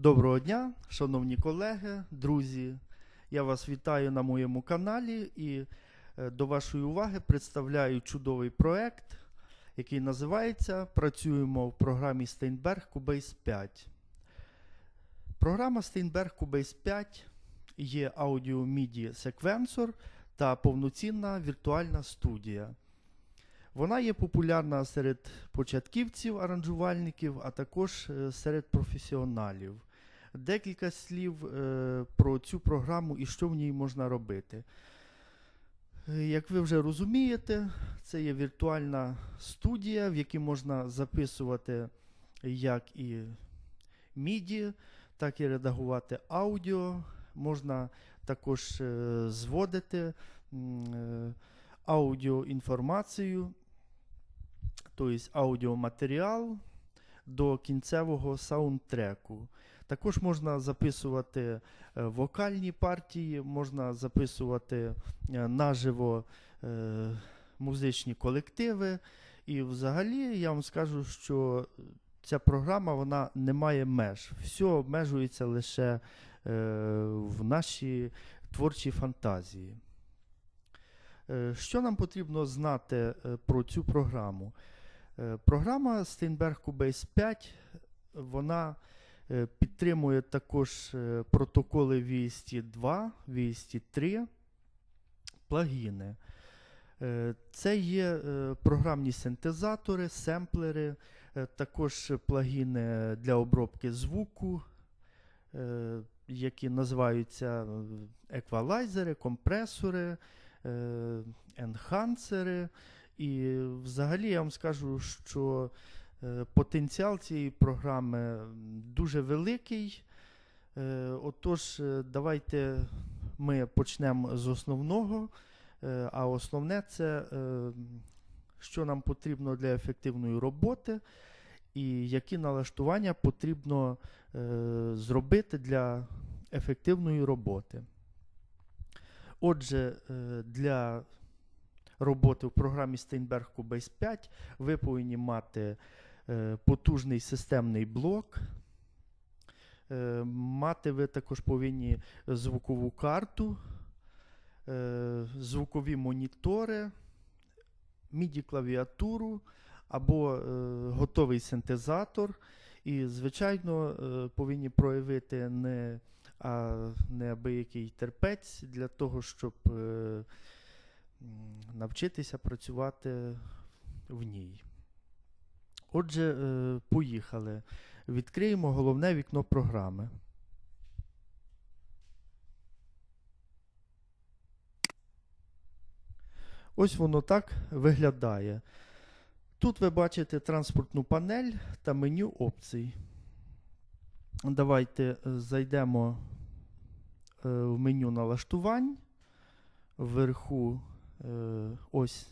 Доброго дня, шановні колеги, друзі. Я вас вітаю на моєму каналі і е, до вашої уваги представляю чудовий проект, який називається Працюємо в програмі Steinberg Cubase 5. Програма Steinberg Cubase 5 є аудіо MIDI секвенсор та повноцінна віртуальна студія. Вона є популярна серед початківців, аранжувальників, а також е, серед професіоналів. Декілька слів е, про цю програму і що в ній можна робити. Як ви вже розумієте, це є віртуальна студія, в якій можна записувати як і MIDI, так і редагувати аудіо. Можна також е, зводити е, аудіоінформацію, тобто аудіоматеріал до кінцевого саундтреку. Також можна записувати е, вокальні партії, можна записувати е, наживо е, музичні колективи. І взагалі я вам скажу, що ця програма вона не має меж. Все обмежується лише в нашій творчій фантазії. Що нам потрібно знати про цю програму? Програма Steinberg Cubase 5 вона підтримує також е, протоколи VST2, VST3, плагіни. Е, Це є е, програмні синтезатори, семплери, е, також плагіни для обробки звуку, е, які називаються е, еквалайзери, компресори, е, енхансери. І взагалі я вам скажу, що е, потенціал цієї програми дуже великий. Е, Отож, е, давайте ми почнемо з основного. Е, А основне це, е, що нам потрібно для ефективної роботи, і які налаштування потрібно е, зробити для ефективної роботи. Отже, е, для роботи в програмі Steinberg Cubase 5 ви повинні мати е, потужний системний блок. Е, Мати ви також повинні звукову карту, е, звукові монітори, MIDI-клавіатуру або е, готовий синтезатор. І, звичайно, е, повинні проявити не, а, неабиякий терпець для того, щоб е, навчитися працювати в ній. Отже, е, поїхали. Відкриємо головне вікно програми. Ось воно так виглядає. Тут ви бачите транспортну панель та меню опцій. Давайте е, зайдемо е, в меню налаштувань. Вверху ось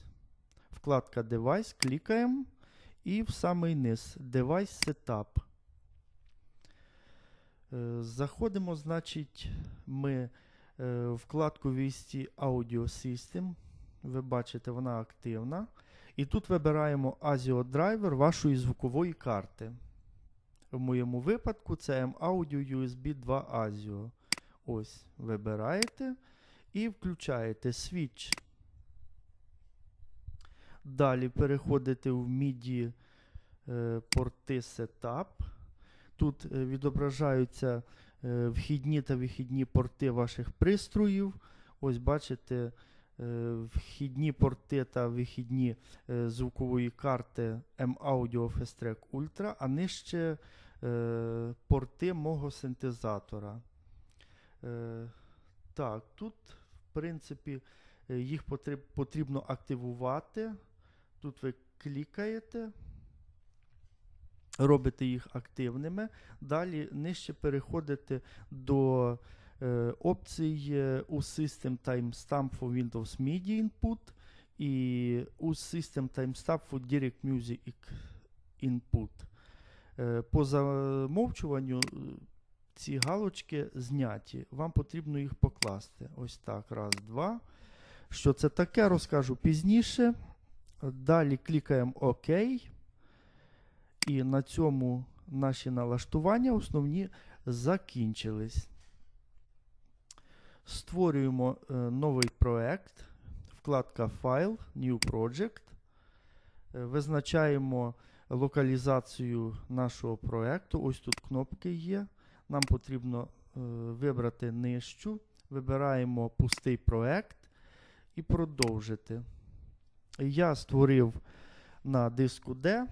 вкладка Device, клікаємо і в самий низ Device Setup. Е, Заходимо, значить, ми е, вкладку VST Audio System. Ви бачите, вона активна. І тут вибираємо ASIO драйвер вашої звукової карти. В моєму випадку це M-Audio USB 2 ASIO. Ось, вибираєте і включаєте switch. Далі переходите в MIDI е, порти Setup. Тут е, відображаються е, вхідні та вихідні порти ваших пристроїв. Ось бачите, вхідні порти та вихідні звукової карти M-Audio Fast Track Ultra, а нижче порти мого синтезатора. Так, тут, в принципі, їх потрібно активувати. Тут ви клікаєте, робите їх активними. Далі нижче переходите до е, опцій е, у System Timestamp for Windows MIDI Input і у System Timestamp for Direct Music Input. Е, по замовчуванню е, ці галочки зняті. Вам потрібно їх покласти. Ось так. Раз, два. Що це таке, розкажу пізніше. Далі клікаємо ОК. І на цьому наші налаштування основні закінчились. Створюємо е, новий проект. Вкладка Файл, New Project. Е, Визначаємо локалізацію нашого проекту. Ось тут кнопки є. Нам потрібно е, вибрати нижчу. Вибираємо пустий проект і продовжити. Я створив на диску D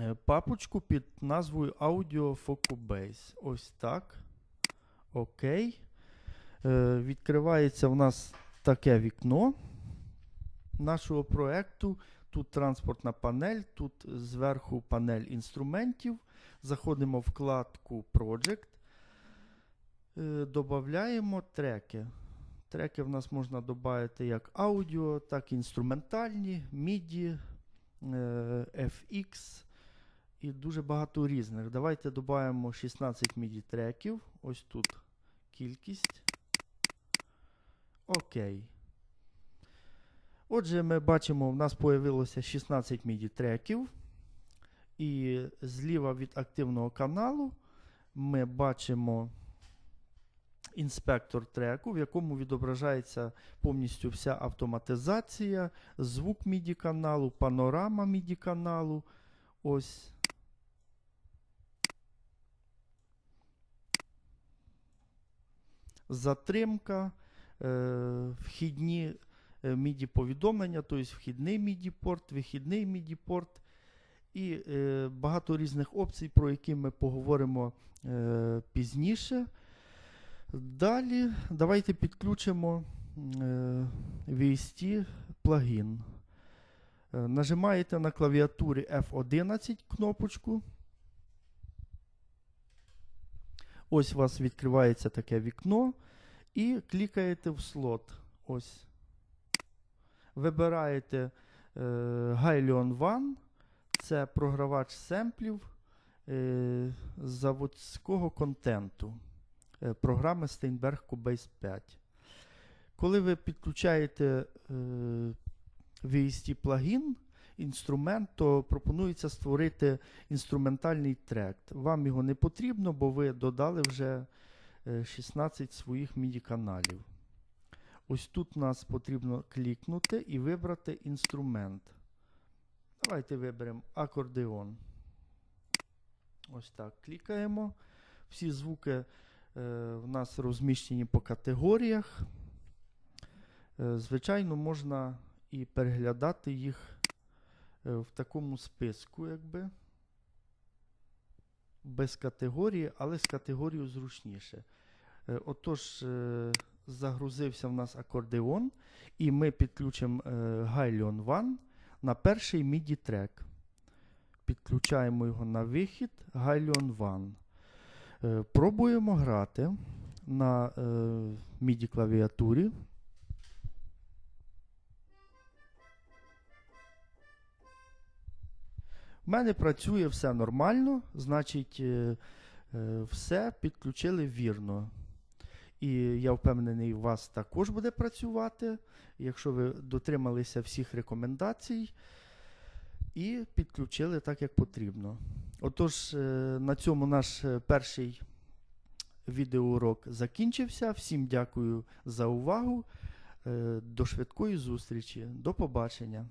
е, папочку під назвою Audio Focubase. Ось так. Окей. Е, Відкривається в нас таке вікно нашого проекту. Тут транспортна панель, тут зверху панель інструментів. Заходимо в вкладку Project. Е, Додаємо треки. Треки в нас можна додати як аудіо, так і інструментальні, MIDI, е, FX і дуже багато різних. Давайте додаємо 16 MIDI треків. Ось тут кількість. Окей. Отже, ми бачимо, в нас появилося 16 MIDI треків. І зліва від активного каналу ми бачимо інспектор треку, в якому відображається повністю вся автоматизація, звук MIDI каналу, панорама MIDI каналу. Ось. Затримка, е, вхідні е, MIDI повідомлення, тобто вхідний MIDI порт, вихідний MIDI порт і е, багато різних опцій, про які ми поговоримо пізніше. Далі давайте підключимо е, VST плагін. Е, нажимаєте на клавіатурі F11 кнопочку. Ось у вас відкривається таке вікно. І клікаєте в слот. Ось. Вибираєте е, Hylion One. Це програвач семплів е, заводського контенту програми Steinberg Cubase 5. Коли ви підключаєте е, VST плагін, інструмент, то пропонується створити інструментальний трек. Вам його не потрібно, бо ви додали вже е, 16 своїх MIDI каналів. Ось тут нас потрібно клікнути і вибрати інструмент. Давайте виберемо акордеон. Ось так. Клікаємо. Всі звуки е, в нас розміщені по категоріях. Е, звичайно, можна і переглядати їх е, в такому списку, якби. Без категорії, але з категорією зручніше. Е, отож, е, загрузився в нас акордеон, і ми підключимо е, Hylion One на перший MIDI трек. Підключаємо його на вихід Hylion One. Е, пробуємо грати на е, MIDI клавіатурі. У мене працює все нормально, значить, е, все підключили вірно. І я впевнений, у вас також буде працювати, якщо ви дотрималися всіх рекомендацій і підключили так, як потрібно. Отож, е, на цьому наш е, перший відеоурок закінчився. Всім дякую за увагу. Е, До швидкої зустрічі. До побачення.